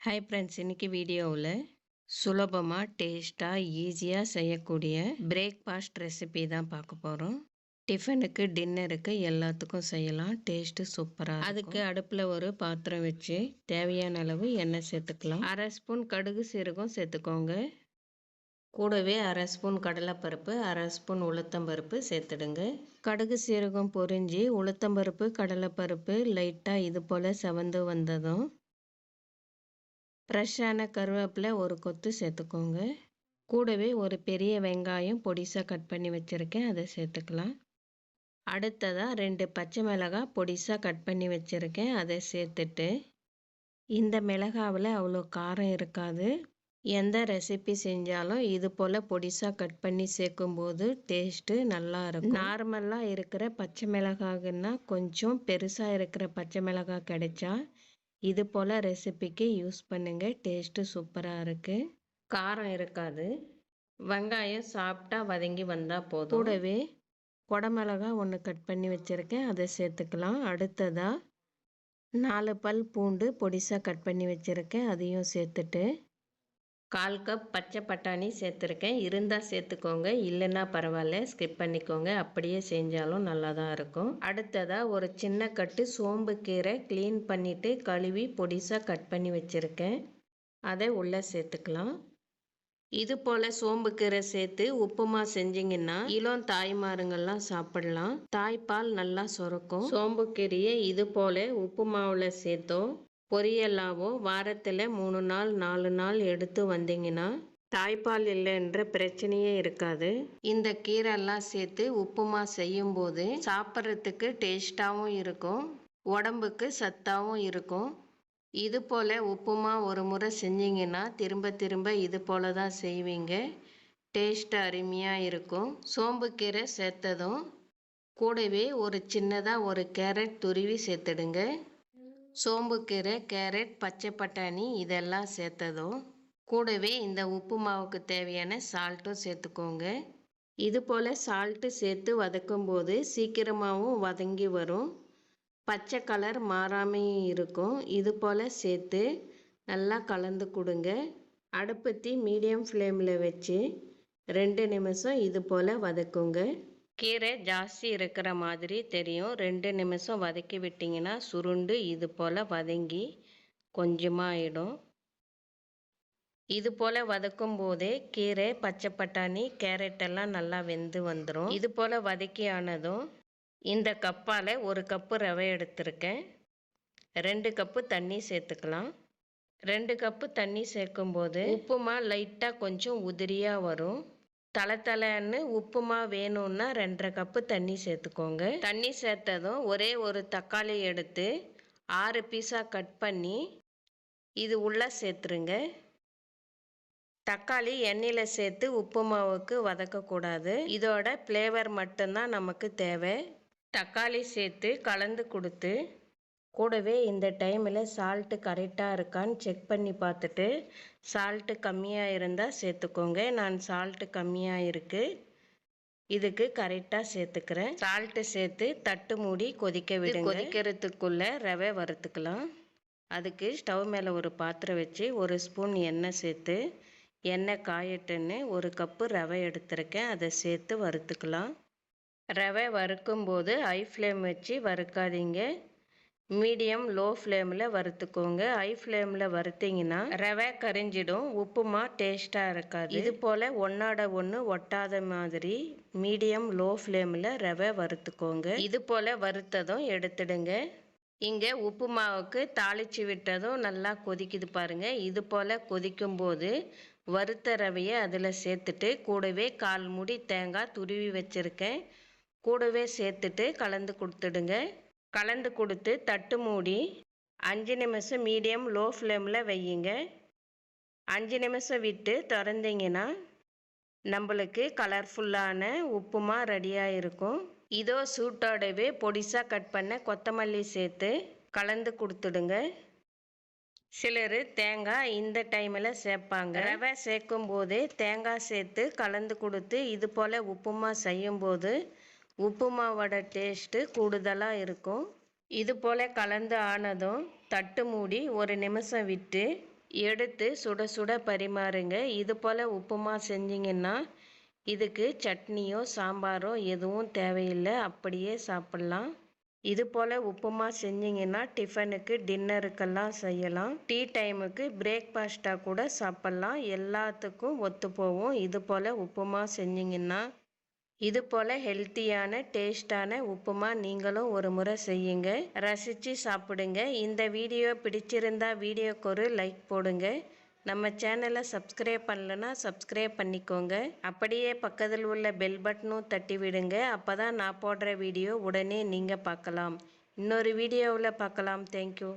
Hi friends இன்னைக்கு வீடியோவில் சுலபமாக டேஸ்ட்டாக ஈஸியாக செய்யக்கூடிய பிரேக்ஃபாஸ்ட் ரெசிபி தான் பார்க்க போகிறோம் டிஃபனுக்கு டின்னருக்கு எல்லாத்துக்கும் செய்யலாம். டேஸ்ட்டு சூப்பராக அதுக்கு அடுப்பில் ஒரு பாத்திரம் வச்சு தேவையான அளவு எண்ணெய் சேர்த்துக்கலாம். அரை ஸ்பூன் கடுகு சீரகம் சேர்த்துக்கோங்க. கூடவே அரை ஸ்பூன் கடலைப்பருப்பு அரை ஸ்பூன் உளுத்தம்பருப்பு சேர்த்துடுங்க. கடுகு சீரகம் பொரிஞ்சு உளுத்தம்பருப்பு கடலைப்பருப்பு லைட்டாக இது போல் செவந்து வந்ததும் ஃப்ரெஷ்ஷான கருவேப்பிலை ஒரு கொத்து சேர்த்துக்கோங்க. கூடவே ஒரு பெரிய வெங்காயம் பொடிசாக கட் பண்ணி வச்சுருக்கேன் அதை சேர்த்துக்கலாம். அடுத்ததாக ரெண்டு பச்சை மிளகாய் பொடிசாக கட் பண்ணி வச்சுருக்கேன் அதை சேர்த்துட்டு. இந்த மிளகாவில் அவ்வளோ காரம் இருக்காது. எந்த ரெசிபி செஞ்சாலும் இது போல் பொடிசாக கட் பண்ணி சேர்க்கும்போது டேஸ்ட்டு நல்லா இருக்கும். நார்மலாக இருக்கிற பச்சை மிளகாய்னா கொஞ்சம் பெருசாக இருக்கிற பச்சை மிளகாய் கிடைச்சா இது போல் ரெசிபிக்கு யூஸ் பண்ணுங்கள் டேஸ்ட்டு சூப்பராக இருக்குது காரம் இருக்காது. வெங்காயம் சாப்பிட்டா வதங்கி வந்தால் போதும். கூடவே குடமிளகா ஒன்று கட் பண்ணி வச்சுருக்கேன். அதை சேர்த்துக்கலாம். அடுத்ததாக நாலு பல் பூண்டு பொடிசாக கட் பண்ணி வச்சுருக்கேன். அதையும் சேர்த்துட்டு கால் கப் பச்சை பட்டாணி சேர்த்துருக்கேன். இருந்தால் சேர்த்துக்கோங்க. இல்லைன்னா பரவாயில்ல. ஸ்கிப் பண்ணிக்கோங்க. அப்படியே செஞ்சாலும் நல்லா தான் இருக்கும். அடுத்ததாக ஒரு சின்ன கட்டு சோம்பு கீரை க்ளீன் பண்ணிவிட்டு கழுவி பொடிசாக கட் பண்ணி வச்சுருக்கேன். அதை உள்ளே சேர்த்துக்கலாம். இது போல் சோம்பு கீரை சேர்த்து உப்புமா செஞ்சிங்கன்னா இளம் தாய்மாருங்கள்லாம் சாப்பிடலாம். தாய்ப்பால் நல்லா சுரக்கும். சோம்பு கீரையை இது போல் உப்புமாவில் சேர்த்தோம். பொரியலாவோ வாரத்தில் மூணு நாள் நாலு நாள் எடுத்து வந்தீங்கன்னா தாய்ப்பால் இல்லைன்ற பிரச்சனையே இருக்காது. இந்த கீரைலாம் சேர்த்து உப்புமா செய்யும்போது சாப்பிட்றதுக்கு டேஸ்ட்டாகவும் இருக்கும் உடம்புக்கு சத்தாகவும் இருக்கும். இது போல் உப்புமா ஒரு முறை செஞ்சிங்கன்னா திரும்ப திரும்ப இது போல் தான் செய்வீங்க. டேஸ்ட் அருமையாக இருக்கும். சோம்புக்கீரை சேர்த்ததும் கூடவே ஒரு சின்னதாக ஒரு கேரட் துருவி சேர்த்துடுங்க. சோம்புக்கீரை கேரட் பச்சை பட்டாணி இதெல்லாம் சேர்த்ததும் கூடவே இந்த உப்பு மாவுக்கு தேவையான சால்ட்டும் சேர்த்துக்கோங்க. இது போல் சால்ட்டு சேர்த்து வதக்கும்போது சீக்கிரமாகவும் வதங்கி வரும். பச்சை கலர் மாறாமையும் இருக்கும். இது போல் சேர்த்து நல்லா கலந்து கொடுங்க. அடுப்பத்தி மீடியம் ஃப்ளேமில் வச்சு ரெண்டு நிமிஷம் இது போல் வதக்குங்க. கீரை ஜாஸ்தி இருக்கிற மாதிரி தெரியும். ரெண்டு நிமிஷம் வதக்கி விட்டிங்கன்னா சுருண்டு இது போல் வதங்கி கொஞ்சமாக ஆகிடும் இது போல் வதக்கும் போதே கீரை பச்சை பட்டாணி கேரட் எல்லாம் நல்லா வெந்து வந்துடும் இது போல் வதக்கி ஆனதும் இந்த கப்பால் ஒரு கப்பு ரவை எடுத்திருக்கேன். ரெண்டு கப்பு தண்ணி சேர்த்துக்கலாம். ரெண்டு கப்பு தண்ணி சேர்க்கும்போது உப்புமா லைட்டாக கொஞ்சம் உதிரியாக வரும். தலை உப்புமா வேணும்னா ரெண்டரை கப்பு தண்ணி சேர்த்துக்கோங்க. தண்ணி சேர்த்ததும் ஒரே ஒரு தக்காளி எடுத்து ஆறு பீஸாக கட் பண்ணி இது உள்ளே சேர்த்துருங்க. தக்காளி எண்ணெயில் சேர்த்து உப்புமாவுக்கு வதக்கக்கூடாது. இதோட ஃப்ளேவர் மட்டும்தான் நமக்கு தேவை. தக்காளி சேர்த்து கலந்து கொடுத்து கூடவே இந்த டைமில் சால்ட்டு கரெக்டாக இருக்கான்னு செக் பண்ணி பார்த்துட்டு சால்ட்டு கம்மியாக இருந்தால் சேர்த்துக்கோங்க. நான் சால்ட்டு கம்மியாக இருக்குது இதுக்கு கரெக்டாக சேர்த்துக்கிறேன். சால்ட்டு சேர்த்து தட்டு மூடி கொதிக்க விடுங்க. கொதிக்கிறதுக்குள்ளே ரவை வறுத்துக்கலாம். அதுக்கு ஸ்டவ் மேலே ஒரு பாத்திரம் வச்சு ஒரு ஸ்பூன் எண்ணெய் சேர்த்து எண்ணெய் காயட்டுன்னு ஒரு கப்பு ரவை எடுத்திருக்கேன். அதை சேர்த்து வறுத்துக்கலாம். ரவை வறுக்கும்போது ஹை ஃப்ளேம் வச்சு வறுக்காதீங்க. மீடியம் லோ ஃப்ளேமில் வறுத்துக்கோங்க. ஹை ஃப்ளேமில் வறுத்தீங்கன்னா ரவை கரிஞ்சிடும். உப்புமா டேஸ்ட்டாக இருக்காது. இது போல் ஒன்றோட ஒன்று ஒட்டாத மாதிரி மீடியம் லோ ஃப்ளேமில் ரவை வறுத்துக்கோங்க. இது போல் வறுத்ததும் எடுத்துடுங்க. இங்கே உப்பு மாவுக்கு தாளித்து விட்டதும் நல்லா கொதிக்குது பாருங்கள் இது போல் கொதிக்கும்போது வறுத்த ரவையை அதில் சேர்த்துட்டு கூடவே கால் முடி தேங்காய் துருவி வச்சுருக்கேன். கூடவே சேர்த்துட்டு கலந்து கொடுத்துடுங்க. கலந்து கொடுத்து தட்டு மூடி அஞ்சு நிமிஷம் மீடியம் லோ ஃப்ளேமில் வையுங்க. அஞ்சு நிமிஷம் விட்டு திறந்தீங்கன்னா நம்மளுக்கு கலர்ஃபுல்லான உப்புமா ரெடியாக இருக்கும். இதோ சூட்டோடவே பொடிசாக கட் பண்ண கொத்தமல்லி சேர்த்து கலந்து கொடுத்துடுங்க. சிலர் தேங்காய் இந்த டைமில் சேர்ப்பாங்க. ரவை சேர்க்கும் போது தேங்காய் சேர்த்து கலந்து கொடுத்து இது போல் உப்புமா செய்யும்போது உப்புமாவோட டேஸ்ட்டு கூடுதலாக இருக்கும். இது போல் கலந்து ஆனதும் தட்டு மூடி ஒரு நிமிஷம் விட்டு எடுத்து சுட சுட பரிமாறுங்க. இது போல் உப்புமா செஞ்சிங்கன்னா இதுக்கு சட்னியோ சாம்பாரோ எதுவும் தேவையில்லை. அப்படியே சாப்பிட்லாம். இது போல் உப்புமா செஞ்சிங்கன்னா டிஃபனுக்கு டின்னருக்கெல்லாம் செய்யலாம். டீ டைமுக்கு பிரேக்ஃபாஸ்ட்டாக கூட சாப்பிட்லாம். எல்லாத்துக்கும் ஒத்து போகும் இது போல் உப்புமா செஞ்சிங்கன்னா இது போல் ஹெல்த்தியான டேஸ்டான உப்புமா நீங்களும் ஒரு முறை செய்யுங்க. ரசித்து சாப்பிடுங்க. இந்த வீடியோ பிடிச்சிருந்தா வீடியோக்கு ஒரு லைக் போடுங்க. நம்ம சேனலை சப்ஸ்கிரைப் பண்ணலன்னா சப்ஸ்கிரைப் பண்ணிக்கோங்க. அப்படியே பக்கத்தில் உள்ள பெல் பட்டனும் தட்டி விடுங்க. அப்போ தான் நான் போடுற வீடியோ உடனே நீங்கள் பார்க்கலாம். இன்னொரு வீடியோவில் பார்க்கலாம். தேங்க்யூ